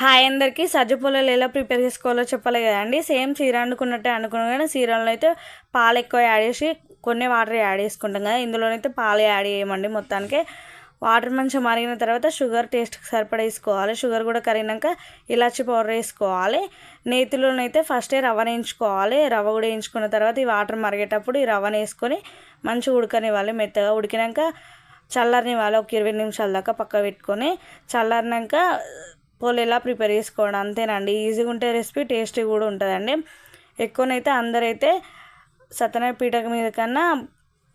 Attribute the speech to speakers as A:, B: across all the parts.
A: Hi అందరికీ. సజ్జపూలలు ఎలా prepare చేసుకోవాలో చెప్పాలి కదండి. సేమ్ చీర అనుకున్నట్టే అనుకున్నాం కానీ చీరలో అయితే పాలు ఎక్కువ యాడ్ చేసి కొన్ని వాటర్ యాడ్ చేసుకుంటాం కదా. ఇందులోనైతే పాలు యాడ్ చేయమండి మొత్తానికి. వాటర్ మంచిగా మరిగిన తర్వాత షుగర్ టేస్ట్కి సరిపడా వేసుకోవాలి. షుగర్ కూడా కరిగినాక ఇలాచి పౌడర్ వేసుకోవాలి. నేతిలోనైతే ఫస్టే రవ్వ వేయించుకోవాలి. రవ్వ కూడా వేయించుకున్న తర్వాత ఈ వాటర్ మరిగేటప్పుడు ఈ రవ్వను వేసుకొని మంచిగా ఉడకనివ్వాలి. మెత్తగా ఉడికినాక చల్లారనివ్వాలి. ఒక ఇరవై నిమిషాల దాకా పక్క పెట్టుకొని చల్లారినాక పోలు ఎలా ప్రిపేర్ చేసుకోవడం అంతేనండి. ఈజీగా ఉంటే రెసిపీ టేస్టీ కూడా ఉంటుందండి. ఎక్కువనైతే అందరైతే సత్యనారాయణ పీఠ మీద కన్నా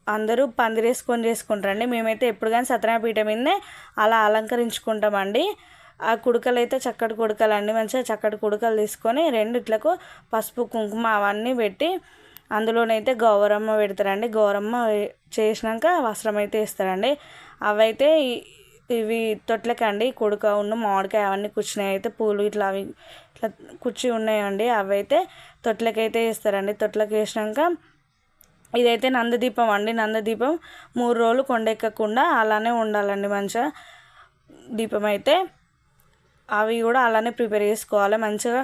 A: అందరూ పందిరేసుకొని చేసుకుంటారండి. మేమైతే ఎప్పుడు కానీ సత్యనారాయణ పీఠ మీదనే అలా అలంకరించుకుంటామండి. ఆ కుడకలు అయితే చక్కటి కుడకలు అండి మంచిగా చక్కటి కుడకలు తీసుకొని రెండిట్లకు పసుపు కుంకుమ అవన్నీ పెట్టి అందులోనైతే గౌరమ్మ పెడతారండి. గౌరమ్మ చేసినాక వస్త్రం అయితే ఇస్తారండి అవైతే ఇవి తొట్లకండి కొడుక ఉన్న మామిడికాయ అవన్నీ కూర్చున్నాయి. అయితే పూలు ఇట్లా అవి ఇట్లా కుర్చీ ఉన్నాయండి. అవి అయితే తొట్లకైతే వేస్తారండి. తొట్లకి వేసినాక ఇదైతే నందదీపం అండి. నందదీపం మూడు రోజులు కొండెక్కకుండా అలానే ఉండాలండి మంచిగా. దీపం అయితే అవి కూడా అలానే ప్రిపేర్ చేసుకోవాలి. మంచిగా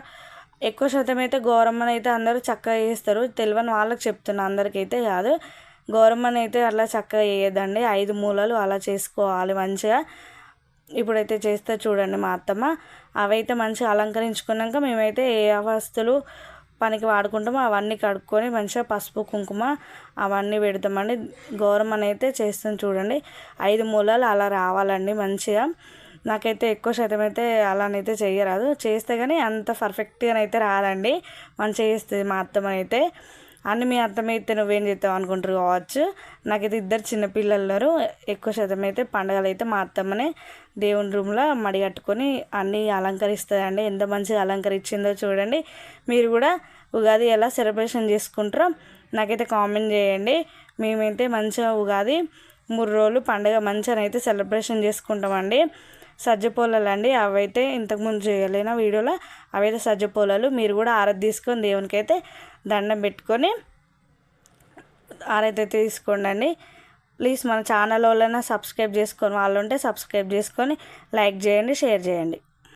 A: ఎక్కువ శాతం అయితే గౌరమ్మని అయితే అందరూ చక్కగా చేస్తారు. తెలియని వాళ్ళకి చెప్తున్నా అందరికైతే కాదు. గౌరమ్మని అయితే అలా చక్కగా వేయదండి ఐదు మూలలు అలా చేసుకోవాలి మంచిగా. ఇప్పుడైతే చేస్తే చూడండి మా అత్తమ్మ. అవైతే మంచిగా అలంకరించుకున్నాక మేమైతే ఏ వస్తువులు పనికి వాడుకుంటామో అవన్నీ కడుక్కొని మంచిగా పసుపు కుంకుమ అవన్నీ పెడతామండి. గౌరమ్మని అయితే చేస్తాం చూడండి. ఐదు మూలలు అలా రావాలండి మంచిగా. నాకైతే ఎక్కువ శాతం అయితే అలానైతే చేయరాదు చేస్తే కానీ అంత పర్ఫెక్ట్గా అయితే రాదండి. మంచిగా చేస్తుంది మా అత్తమ్మని అయితే అన్ని మీ అత్తమైతే నువ్వేం చేస్తావు అనుకుంటారు కావచ్చు. నాకైతే ఇద్దరు చిన్నపిల్లలు ఎక్కువ శాతం అయితే పండగలు అయితే మా అత్తమ్మనే దేవుని రూమ్లో మడి కట్టుకొని అన్నీ అలంకరిస్తుందండి ఎంత మంచిగా అలంకరించిందో చూడండి. మీరు కూడా ఉగాది ఎలా సెలబ్రేషన్ చేసుకుంటారో నాకైతే కామెంట్ చేయండి. మేమైతే మంచిగా ఉగాది మూడు రోజులు పండుగ మంచిగా అయితే సెలబ్రేషన్ చేసుకుంటామండి. సజ్జపొలలు అండి అవైతే ఇంతకుముందు చేయలేన వీడియోలో అవైతే సజ్జపొలలు మీరు కూడా ఆరతి తీసుకొని దేవునికైతే దండం పెట్టుకొని ఆరైతే తీసుకోండి అండి ప్లీజ్ మన ఛానల్ వాళ్ళైనా సబ్స్క్రైబ్ చేసుకొని వాళ్ళు ఉంటే సబ్స్క్రైబ్ చేసుకొని లైక్ చేయండి షేర్ చేయండి.